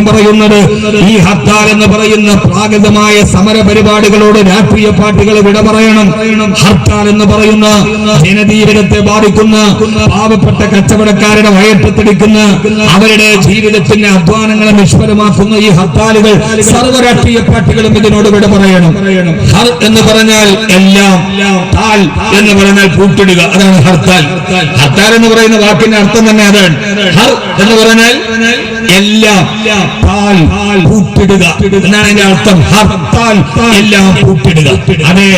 മുഴുവൻ പറയുന്നത് ഈ ഹർത്താൽ എന്ന് പറയുന്ന പ്രാകൃതമായ സമര പരിപാടികളോട് രാഷ്ട്രീയ പാർട്ടികൾ വിട പറയണം. ഹർത്താൽ എന്ന് പറയുന്ന ജനജീവിതത്തെ ബാധിക്കുന്ന പാവപ്പെട്ട കച്ചവടക്കാരുടെ വയറ്റത്തിടിക്കുന്ന അവരുടെ ജീവിതത്തിന്റെ അധ്വാനങ്ങളെ നിഷ്ഫലമാക്കുന്ന ഈ ഹർത്താലുകൾ സർവ രാഷ്ട്രീയ പാർട്ടികളും ഇതിനോട് വിട പറയണം. ഹർ എന്ന് പറഞ്ഞാൽ എല്ലാം താൽ എന്ന് പറഞ്ഞാൽ കൂട്ടിടുക അതാണ് ഹർത്താൽ. ഹർത്താൽ എന്ന് പറയുന്ന വാക്കിന്റെ അർത്ഥം തന്നെ അതാണ്. ഹർ എന്ന് പറഞ്ഞാൽ എല്ലാം പാൽ പൂട്ടിടുക എന്നാണ് അർത്ഥം. ഹർത്താൽ എല്ലാം പൂട്ടിടുക അതെ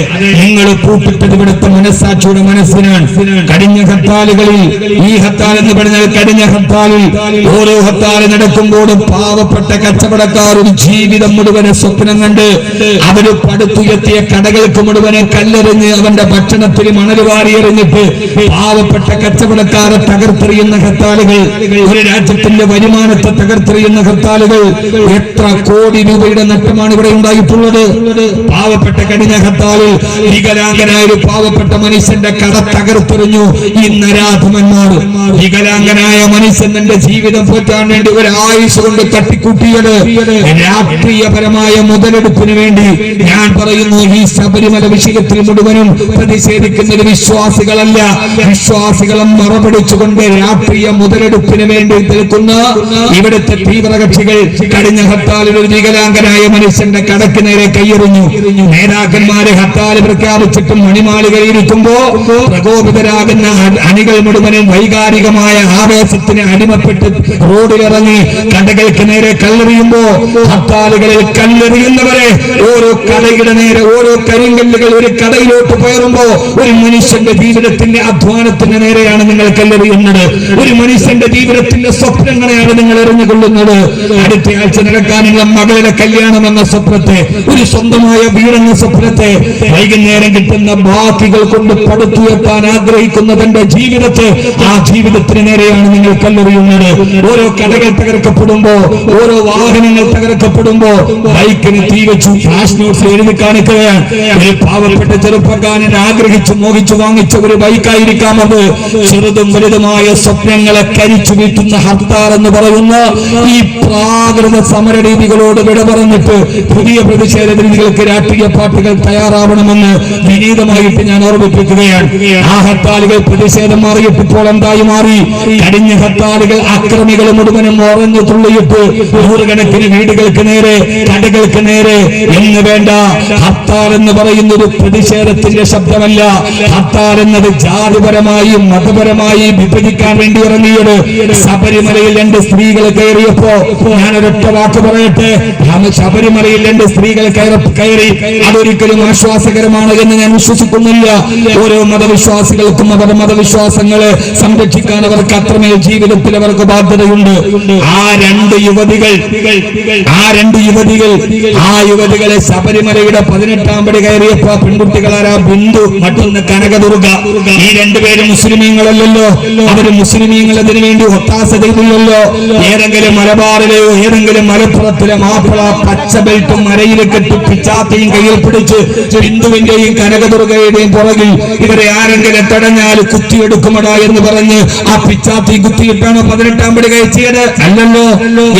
നിങ്ങൾ പൂട്ടിട്ടത് മനസ്സാക്ഷിയുടെ മനസ്സിനാണ്. കഴിഞ്ഞ ഹർത്താലുകളിൽ ഈ ഹത്താൽ എന്ന് പറഞ്ഞാൽ കഴിഞ്ഞ ഹർത്താലിൽ ഓരോ ഹത്താൽ നടക്കുമ്പോഴും പാവപ്പെട്ട കച്ചവടക്കാർ ഒരു ജീവിതം മുഴുവനെ സ്വപ്നം കണ്ട് അവർ പടുത്തുയർത്തിയ കടകൾക്ക് മുഴുവനെ കല്ലെറിഞ്ഞ് അവന്റെ ഭക്ഷണത്തിൽ മണൽ വാരിയെറിഞ്ഞിട്ട് പാവപ്പെട്ട കച്ചവടക്കാരെ തകർത്തെറിയുന്ന ഹർത്താലുകൾ ഒരു രാജ്യത്തിന്റെ വരുമാനത്തെ തകർത്തെറിയുന്ന ഹർത്താലുകൾ എത്ര കോടി രൂപയുടെ നഷ്ടമാണ് ഇവിടെ ഉണ്ടായിട്ടുള്ളത്. പാവപ്പെട്ട കഠിന ഹർത്താലിൽ വികലാംഗനായ ഒരു പാവപ്പെട്ട മനുഷ്യന്റെ കട തകർത്തെറിഞ്ഞു. ഈ നരാധമന്മാർ വികലാംഗനായ മനുഷ്യൻ തന്റെ ജീവിതം പോറ്റാൻ വേണ്ടി ഒരു ആയുസ് കൊണ്ട് തട്ടിക്കൂട്ടിയത്. രാഷ്ട്രീയപരമായ മുതലെടുപ്പിന് വേണ്ടി ഞാൻ പറയുന്നു ഈ ശബരിമല വിഷയത്തിൽ മുഴുവനും പ്രതിഷേധിക്കുന്നത് വിശ്വാസികളല്ല. വിശ്വാസികളെ മറപിടിച്ചുകൊണ്ട് രാഷ്ട്രീയ മുതലെടുപ്പിന് വേണ്ടി നിൽക്കുന്ന ഇവിടുത്തെ തീവ്രകക്ഷികൾ കഴിഞ്ഞ ഹർത്താലിൽ ഒരു വികലാംഗനായ മനുഷ്യന്റെ കടക്ക് നേരെ കൈയെറിഞ്ഞു. നേതാക്കന്മാരെ ഹർത്താൽ പ്രഖ്യാപിച്ചിട്ടും മണിമാളികയിൽ ഇരിക്കുമ്പോ പ്രകോപിതരാകുന്ന അണികൾ മുഴുവനും വൈകാരികമായ ആവേശത്തിന് അടിമപ്പെട്ട് റോഡിലിറങ്ങി കടകൾക്ക് നേരെ കല്ലെറിയുമ്പോ ഹർത്താലുകളിൽ കല്ലെറിയുന്നവരെ ഓരോ കടയുടെ നേരെ ഓരോ കരിങ്കല്ലുകൾ ഒരു കടയിലോട്ട് പയറുമ്പോ ഒരു മനുഷ്യന്റെ ജീവിതത്തിന്റെ അധ്വാനത്തിന് നേരെയാണ് നിങ്ങൾ കല്ലെറിയുന്നത്. ഒരു മനുഷ്യന്റെ ജീവിതത്തിന്റെ സ്വപ്നങ്ങളെയാണ് നിങ്ങൾ എറിഞ്ഞുകൊള്ളുന്നത് അടുത്ത ആഴ്ച നടക്കാനുള്ള മകളുടെ കല്യാണം എന്ന സ്വപ്നത്തെ ഒരു സ്വന്തമായ വീടെന്ന സ്വപ്നത്തെ വൈകുന്നേരം കിട്ടുന്ന ബാക്കികൾ കൊണ്ട് പടുത്തുയർത്താൻ ആഗ്രഹിക്കുന്ന തന്റെ ജീവിതത്തെ ആ ജീവിതത്തിന് നേരെയാണ് നിങ്ങൾ കല്ലെറിയുന്നത്. ഓരോ കടകൾ തകർക്കപ്പെടുമ്പോ ഓരോ വാഹനങ്ങൾ തകർക്കപ്പെടുമ്പോ ബൈക്കിന് തീ വെച്ചു ഫ്ലാഷ് നോട്ട്സ് എഴുതി കാണിക്കുകയാണ്. പാവപ്പെട്ട ചെറുപ്പക്കാരൻ ആഗ്രഹിച്ചു മോഹിച്ചു വാങ്ങിച്ച ഒരു ബൈക്കായിരിക്കാം അത്. ചെറുതും വലുതുമായ സ്വപ്നങ്ങളെ കരിച്ചു വീട്ടുന്ന ഹർത്താർ എന്ന് പറയുന്ന. ഈ പ്രാകൃത സമരരീതികളോട് വിട പറഞ്ഞിട്ട് പുതിയ പ്രതിഷേധ രീതികൾക്ക് രാഷ്ട്രീയ പാർട്ടികൾ തയ്യാറാവണമെന്ന് വിനീതമായിട്ട് ഞാൻ ഓർമ്മിപ്പിക്കുകയാണ്. ആ ഹർത്താലുകൾ പ്രതിഷേധം മാറിയിട്ട് ഇപ്പോൾ എന്തായി മാറി? കഴിഞ്ഞ ഹർത്താലുകൾ അക്രമികൾ മുഴുവനും ഉറഞ്ഞു തുള്ളിയിട്ട് നൂറുകണക്കിന് വീടുകൾക്ക് നേരെ കടകൾക്ക് നേരെ. എന്ന് വേണ്ട ഹർത്താൽ എന്ന് പറയുന്നത് പ്രതിഷേധത്തിന്റെ ശബ്ദമല്ല. ഹർത്താൽ എന്നത് ജാതിപരമായും മതപരമായും വിഭജിക്കാൻ വേണ്ടി ഇറങ്ങിയത് ശബരിമലയിൽ രണ്ട് സ്ത്രീകൾ കയറിയപ്പോ ഞാൻ ഒരൊറ്റ വാക്ക് പറയട്ടെ? ശബരിമലയിൽ രണ്ട് സ്ത്രീകൾ കയറി അതൊരിക്കലും ആശ്വാസകരമാണ് എന്ന് ഞാൻ വിശ്വസിക്കുന്നില്ല. ഓരോ മതവിശ്വാസികൾക്കും അവരുടെ മതവിശ്വാസങ്ങളെ സംരക്ഷിക്കാൻ അവർക്ക് അത്രമേൽ ജീവിതത്തിൽ അവർക്ക് ബാധ്യതയുണ്ട്. ആ രണ്ട് യുവതികൾ ആ രണ്ട് യുവതികൾ ആ യുവതികളെ ശബരിമലയുടെ പതിനെട്ടാം പടി കയറിയപ്പോ പെൺകുട്ടികളാരാ? ബിന്ദു മറ്റൊന്ന് കനകദുർഗ. ഈ രണ്ടുപേരും മുസ്ലിമീങ്ങളല്ലല്ലോ. അവർ മുസ്ലിമീങ്ങൾ അതിനു വേണ്ടി ഒത്താശ ചെയ്തില്ലല്ലോ. ഏതെങ്കിലും മലബാറിലെയോ ഏതെങ്കിലും മലപ്പുറത്തിലെ മാപ്പിള പച്ച ബെൽറ്റും മരയിൽ കെട്ടി പിച്ചാത്തയും കയ്യിൽ പിടിച്ച് ബിന്ദുവിന്റെയും കനകദുർഗയുടെയും പുറകിൽ ഇവരെ ആരെങ്കിലും തടഞ്ഞാൽ കുത്തിയെടുക്കുമടാ എന്ന് പറഞ്ഞ് ആ പിച്ചാത്തി കുത്തിയിട്ടാണ് പതിനെട്ടാം പടി കഴിച്ചത്? അല്ലല്ലോ.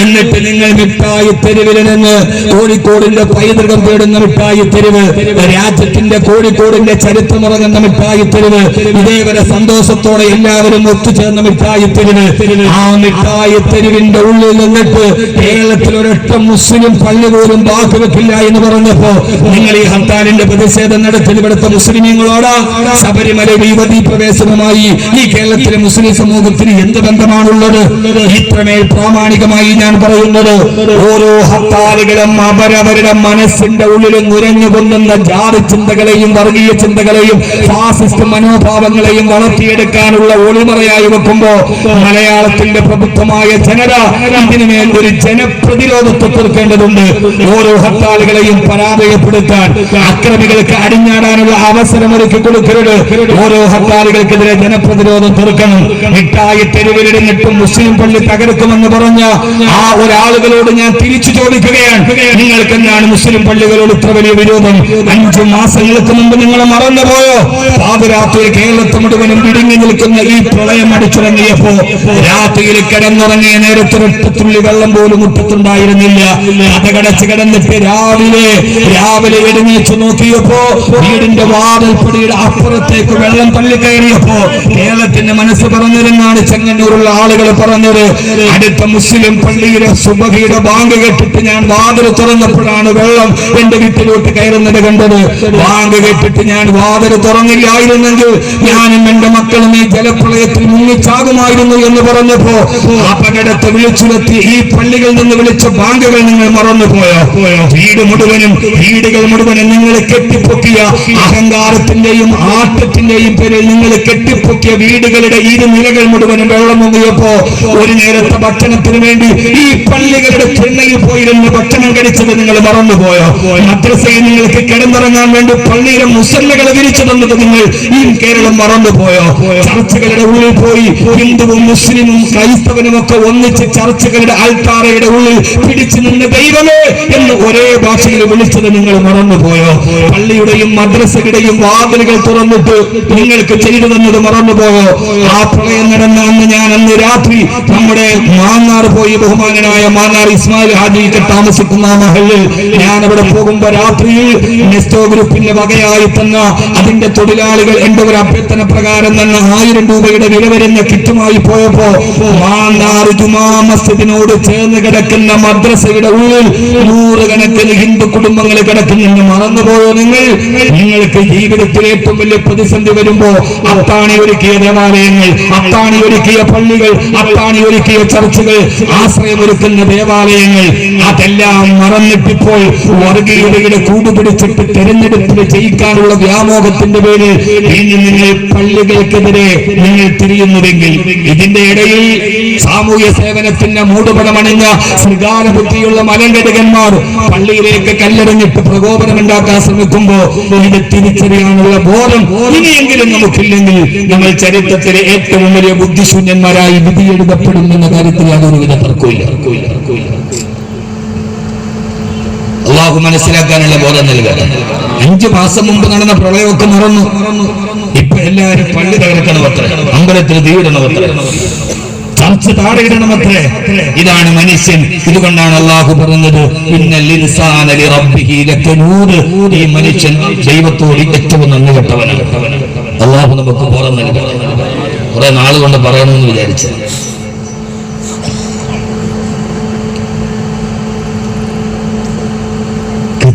എന്നിട്ട് നിങ്ങൾ മിഠായി തെരുവിൽ നിന്ന് കോഴിക്കോടിന്റെ പൈതൃകം തേടുന്ന മിഠായി തെരുവ് രാജ്യത്തിന്റെ കോഴിക്കോടിന്റെ ചരിത്രമുറങ്ങുന്ന മിഠായി തെരുവ് ഇതേവരെ സന്തോഷത്തോടെ എല്ലാവരും ഒത്തുചേർന്ന മിഠായി തെരുവ്. ആ മിഠായി തെരുവിന്റെ ഉള്ളിൽ നിന്നിട്ട് കേരളത്തിൽ ഒരൊറ്റ മുസ്ലിം പള്ളി പോലും ബാക്കി വെക്കില്ല എന്ന് പറഞ്ഞപ്പോ നിങ്ങൾ ഈ ഹർത്താലിന്റെ പ്രതിഷേധം നടത്തി ഇവിടുത്തെ മുസ്ലിമീങ്ങളോട്? ശബരിമല യുവതി പ്രവേശനമായി ഈ കേരളത്തിലെ മുസ്ലിം സമൂഹത്തിന് എന്ത് ബന്ധമാണുള്ളത്? ഇത്രമേൽ പ്രാമാണികമായി ഞാൻ പറയുന്നത് ഓരോ ഹർത്താലുകളും അവരവരുടെ മനസ്സിന്റെ ഉള്ളിൽ നുരഞ്ഞു കൊണ്ടുന്ന ജാതി ചിന്തകളെയും വർഗീയ ചിന്തകളെയും ഫാസിസ്റ്റ് മനോഭാവങ്ങളെയും വളർത്തിയെടുക്കാനുള്ള ഒളിമറയായി വെക്കുമ്പോ മലയാളത്തിന്റെ പ്രബുദ്ധമായ ജനത ഇതിനുമേൽ ഒരു ജനപ്രതിരോധത്തെ തീർക്കേണ്ടതുണ്ട് ഓരോ ഹർത്താലുകളെയും പരാജയപ്പെടുത്താൻ അക്രമികൾക്ക് അടിഞ്ഞാടാനുള്ള അവസരം ഒരുക്കി കൊടുക്കരുത്. ഓരോ ഹർത്താലുകൾക്കെതിരെ ജനപ്രതിരോധം തീർക്കണം. മിഠായി തെരുവിലിരുന്നിട്ടും മുസ്ലിം പള്ളി തകർക്കുമെന്ന് പറഞ്ഞ ആ ഒരാളുകളോട് ഞാൻ തിരിച്ചു ചോദിക്കുകയാണ്. നിങ്ങൾക്ക് എന്താണ് മുസ്ലിം പള്ളികളോട് ഇത്ര വലിയ വിരോധം? അഞ്ചു മാസങ്ങൾക്ക് മുമ്പ് നിങ്ങൾ മറന്നുപോയോ? പാതിരാത്രി കേരളത്തിൽ മുഴുവനും വിടുങ്ങി നിൽക്കുന്ന ഈ പ്രളയം അടിച്ചുറങ്ങിയപ്പോ രാത്രിയിൽ കിടന്നുറങ്ങിയ നേരത്ത് നേരത്തെ ഒരൊറ്റത്തുള്ളി വെള്ളം പോലും മുട്ടത്തുണ്ടായിരുന്നില്ല അതകടച്ച് കിടന്നിട്ട് രാവിലെ രാവിലെ എഴുന്നേറ്റ് നോക്കിയപ്പോ വീടിന്റെ വാതിൽപ്പടിയുടെ അപ്പുറത്തേക്ക് വെള്ളം തള്ളിക്കയറിയപ്പോ കേരളത്തിന്റെ മനസ്സ് പറഞ്ഞിരുന്നാണ് ചെങ്ങന്നൂരുള്ള ആളുകൾ പറഞ്ഞത്. അടുത്ത മുസ്ലിം പള്ളിയിലെ സുബഹിയുടെ ബാങ്ക് കേട്ടിട്ട് ഞാൻ വാതിൽ തുറന്നപ്പോഴാണ് വെള്ളം എന്റെ വീട്ടിലോട്ട് കയറുന്നത് കണ്ടത്. ബാങ്ക് കേട്ടിട്ട് ഞാൻ വാതിൽ തുറന്നില്ലായിരുന്നെങ്കിൽ ഞാനും എന്റെ മക്കളും ഈ ജലപ്രളയത്തിൽ മുങ്ങിച്ചാകുമായിരുന്നു എന്ന് പറഞ്ഞപ്പോ അപകടത്തെ വിളിച്ചുലത്തി ഈ പള്ളികളിൽ നിന്ന് വിളിച്ച ബാങ്കുകൾ നിങ്ങൾ മറന്നുപോയോ വീട് മുഴുവനും വീടുകൾ മുഴുവനും നിങ്ങൾ കെട്ടിപ്പൊക്കിയ അഹങ്കാരത്തിന്റെയും ആട്ടത്തിന്റെയും പേരിൽ നിങ്ങൾ കെട്ടിപ്പൊക്കിയ വീടുകളുടെ ഇരു നിലകൾ മുഴുവനും വെള്ളം മുങ്ങിയപ്പോ ഒരു നേരത്തെ ഭക്ഷണത്തിന് വേണ്ടി ഈ പള്ളികളുടെ ചെണ്ണയിൽ പോയിരുന്ന് ഭക്ഷണം കഴിച്ചത് നിങ്ങൾ മറന്നുപോയോ മദ്രസയിൽ നിങ്ങൾക്ക് കിടന്നിറങ്ങാൻ വേണ്ടി പള്ളിയിലെ മുസല്ലകൾ വിരിച്ചു തന്നത് നിങ്ങൾ ഈ കേരളം മറന്നുപോയോ ചർച്ചകളുടെ ഉള്ളിൽ പോയി ഹിന്ദുവും മുസ്ലിമും ക്രൈസ്തവനും ഒക്കെ ഒന്നിച്ച് ചർച്ചകളുടെ ആൾത്താറയുടെ ഉള്ളിൽ പിടിച്ചു നിന്ന് ദൈവമേ എന്ന് ഒരേ ഭാഷയിൽ വിളിച്ചത് നിങ്ങൾ മറന്നുപോയോ? പള്ളിയുടെയും മദ്രസയുടെയും വാതിലുകൾ തുറന്നിട്ട് നിങ്ങൾക്ക് ചെയ്തു തന്നത് മറന്നുപോയോ? ആ പ്രളയം നടന്ന അന്ന് ഞാൻ അന്ന് രാത്രി നമ്മുടെ മാന്നാർ പോയി ബഹുമാനായ മാന്നാർ ഇസ്മായിൽ ഹാജിക്ക് താമസിക്കുന്ന മഹലിൽ ഞാൻ അവിടെ പോകുമ്പോ രാത്രിയിൽ നെസ്റ്റോ ഗ്രൂപ്പിന്റെ വകയായി തന്ന അതിന്റെ തൊഴിലാളികൾ എന്റെ ഒരു അഭ്യർത്ഥന പ്രകാരം തന്നെ ആയിരം രൂപയുടെ വില വരുന്ന കിറ്റുമായി പോയപ്പോ മാന്നാർ ജുമാ മസ്ജിദിനോട് ചേർന്ന് കിടക്കുന്ന മദ്രസയുടെ ഉള്ളിൽ നൂറുകണക്കിന് ഹിന്ദു കുടുംബങ്ങൾ കിടക്കുന്നെന്ന് മറന്നുപോയോ നിങ്ങൾ? നിങ്ങൾക്ക് ജീവിതത്തിൽ ഏറ്റവും വലിയ പ്രതിസന്ധി വരുമ്പോ അത്താണി ഒരുക്കിയ ദേവാലയങ്ങൾ അത്താണി ഒരുക്കിയ പള്ളികൾ അത്താണി ഒരുക്കിയ ചർച്ചുകൾ ആശ്രയമൊരുക്കുന്ന ദേവാലയങ്ങൾ അതെല്ലാം മറന്നിട്ടിപ്പോൾ വർഗീയതയുടെ കൂടുപിടിച്ചിട്ട് തെരഞ്ഞെടുപ്പിൽ ജയിക്കാനുള്ള വ്യാമോഹത്തിന്റെ പേരിൽ ഇനി നിങ്ങൾ പള്ളികൾക്കെതിരെ നിങ്ങൾ തിരിയുന്നുവെങ്കിൽ ഇതിന്റെ ഇടയിൽ സാമൂഹ്യ സേവനത്തിന്റെ മൂടുപടമണിഞ്ഞ ശൃഗാന ബുദ്ധിയുള്ള മലങ്കടുകന്മാർ പള്ളിയിലേക്ക് കല്ലെറിഞ്ഞിട്ട് പ്രകോപനമുണ്ടാക്കാൻ ശ്രമിക്കുമ്പോ ഇത് തിരിച്ചറിയാനുള്ള ബോധം ഇനിയെങ്കിലും നമുക്കില്ലെങ്കിൽ നമ്മൾ ചരിത്രത്തിലെ ഏറ്റവും വലിയ ബുദ്ധിശൂന്യന്മാരായി വിധി എഴുതപ്പെടും എന്ന കാര്യത്തിൽ യാതൊരുവിധ തർക്കമില്ല അള്ളാഹു മനസ്സിലാക്കാനുള്ള ബോധം നൽകുക അഞ്ചു മാസം മുമ്പ് നടന്ന പ്രളയമൊക്കെ മറന്നു. ഇപ്പൊ എല്ലാവരും പള്ളി തകർക്കണമത്ര അമ്പലത്തിൽ തീയിടണമത്രേ ചർച്ച താഴെയിടണമത്രേ ഇതാണ് മനുഷ്യൻ. ഇതുകൊണ്ടാണ് അള്ളാഹു പറഞ്ഞത് ഈ മനുഷ്യൻ ദൈവത്തോട് ഏറ്റവും നന്ദി കെട്ടവനാണ് അള്ളാഹു നമുക്ക് പുറം നൽകി കുറെ നാളുകൊണ്ട് പറയണമെന്ന് വിചാരിച്ചു.